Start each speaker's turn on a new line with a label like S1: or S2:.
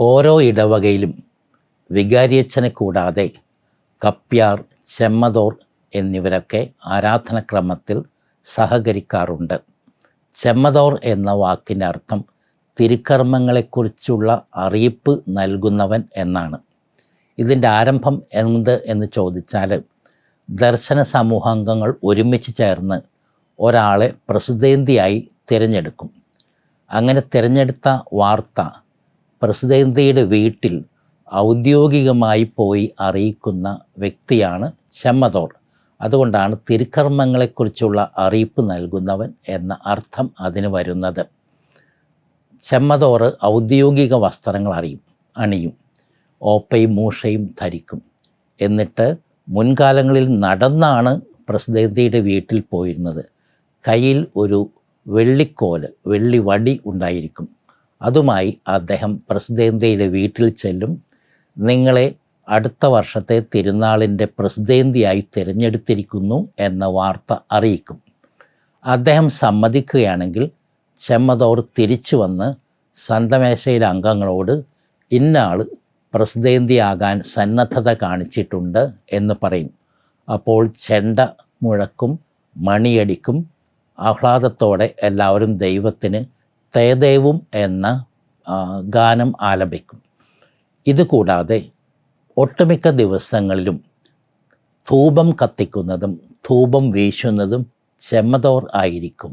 S1: ഓരോ ഇടവകയിലും വികാരിയച്ഛനെ കൂടാതെ കപ്യാർ ചെമ്മതോർ എന്നിവരൊക്കെ ആരാധനക്രമത്തിൽ സഹകരിക്കാറുണ്ട്. ചെമ്മതോർ എന്ന വാക്കിന്റെ അർത്ഥം തിരുക്കർമ്മങ്ങളെക്കുറിച്ചുള്ള അറിയിപ്പ് നൽകുന്നവൻ എന്നാണ്. ഇതിന്റെ ആരംഭം എന്ത് എന്ന് ചോദിച്ചാൽ ദർശന സമൂഹാംഗങ്ങൾ ഒരുമിച്ച് ചേർന്ന് ഒരാളെ പ്രസിദ്ധേന്തിയായി തിരഞ്ഞെടുക്കും. അങ്ങനെ തിരഞ്ഞെടുത്ത വാർത്ത പ്രസിദ്ധേന്തിയുടെ വീട്ടിൽ ഔദ്യോഗികമായി പോയി അറിയിക്കുന്ന വ്യക്തിയാണ് ചെമ്മതോർ അതുകൊണ്ടാണ് തിരുക്കർമ്മങ്ങളെക്കുറിച്ചുള്ള അറിയിപ്പ് നൽകുന്നവൻ എന്ന അർത്ഥം അതിന് വരുന്നത്. ചെമ്മതോറ് ഔദ്യോഗിക വസ്ത്രങ്ങൾ അറിയും അണിയും ഓപ്പയും മൂഷയും ധരിക്കും. എന്നിട്ട് മുൻകാലങ്ങളിൽ നടന്നാണ് പ്രസിദ്ധേന്തിയുടെ വീട്ടിൽ പോയിരുന്നത്. കയ്യിൽ ഒരു വെള്ളിക്കോൽ വെള്ളി വടി ഉണ്ടായിരിക്കും. അതുമായി അദ്ദേഹം പ്രസിദ്ധേന്തിയുടെ വീട്ടിൽ ചെല്ലും. നിങ്ങളെ അടുത്ത വർഷത്തെ തിരുനാളിന്റെ പ്രസിദ്ധേന്തിയായി തിരഞ്ഞെടുത്തിരിക്കുന്നു എന്ന വാർത്ത അറിയിക്കും. അദ്ദേഹം സമ്മതിക്കുകയാണെങ്കിൽ ചെമ്മതോർ തിരിച്ചു വന്ന് സന്തമേശയിലെ അംഗങ്ങളോട് ഇന്നാൾ പ്രസിദ്ധേന്തിയാകാൻ സന്നദ്ധത കാണിച്ചിട്ടുണ്ട് എന്ന് പറയും. അപ്പോൾ ചെണ്ട മുഴക്കും മണിയടിക്കും. ആഹ്ലാദത്തോടെ എല്ലാവരും ദൈവത്തിന് തേദേവും എന്ന ഗാനം ആലപിക്കും. ഇതുകൂടാതെ ഒട്ടുമിക്ക ദിവസങ്ങളിലും ധൂപം കത്തിക്കുന്നതും ധൂപം വീശുന്നതും ചെമ്മതോർ ആയിരിക്കും.